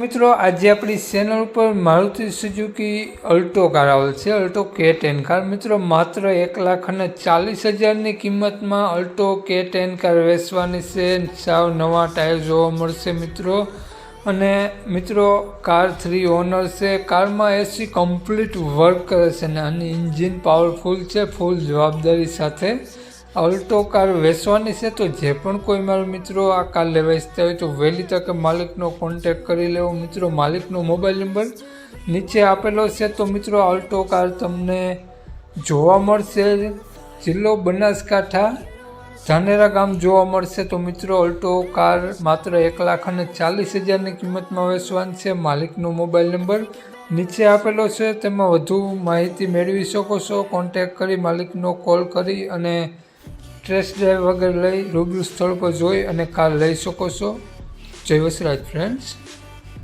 મિત્રો, આજે આપણી ચેનલ ઉપર મારુતિ સુઝુકી અલ્ટો કાર આવેલ છે અલ્ટો કે ટેન કાર મિત્રો, માત્ર એક લાખ અને ચાલીસ હજારની કિંમતમાં અલ્ટો કે ટેન કાર વેચવાની છે. સાવ નવા ટાયર જોવા મળશે મિત્રો. અને મિત્રો કાર થ્રી ઓનર છે. કારમાં એસી કમ્પ્લીટ વર્ક કરે છે અને આની ઇન્જિન પાવરફુલ છે ફૂલ જવાબદારી સાથે. અલ્ટો કાર વેચવાની છે તો જે પણ કોઈ મારા મિત્રો આ કાર લેવા ઈચ્છતા હોય તો વહેલી તકે માલિકનો કોન્ટેક કરી લેવો. મિત્રો, માલિકનો મોબાઈલ નંબર નીચે આપેલો છે તો મિત્રો, અલ્ટો કાર તમને જોવા મળશે. જિલ્લો બનાસકાંઠા, ધાનેરા ગામ જોવા મળશે તો મિત્રો, અલ્ટો કાર માત્ર એક લાખ અને ચાલીસ હજારની કિંમતમાં વેચવાની છે. માલિકનો મોબાઈલ નંબર નીચે આપેલો છે. તેમાં વધુ માહિતી મેળવી શકો છો. કોન્ટેક કરી માલિકનો કોલ કરી અને ટેસ્ટ ડ્રાઈવ વગર લઈ રૂબરૂ સ્થળ પર જોઈ અને કાર લઈ શકો છો. જય વસરાજ ફ્રેન્ડ્સ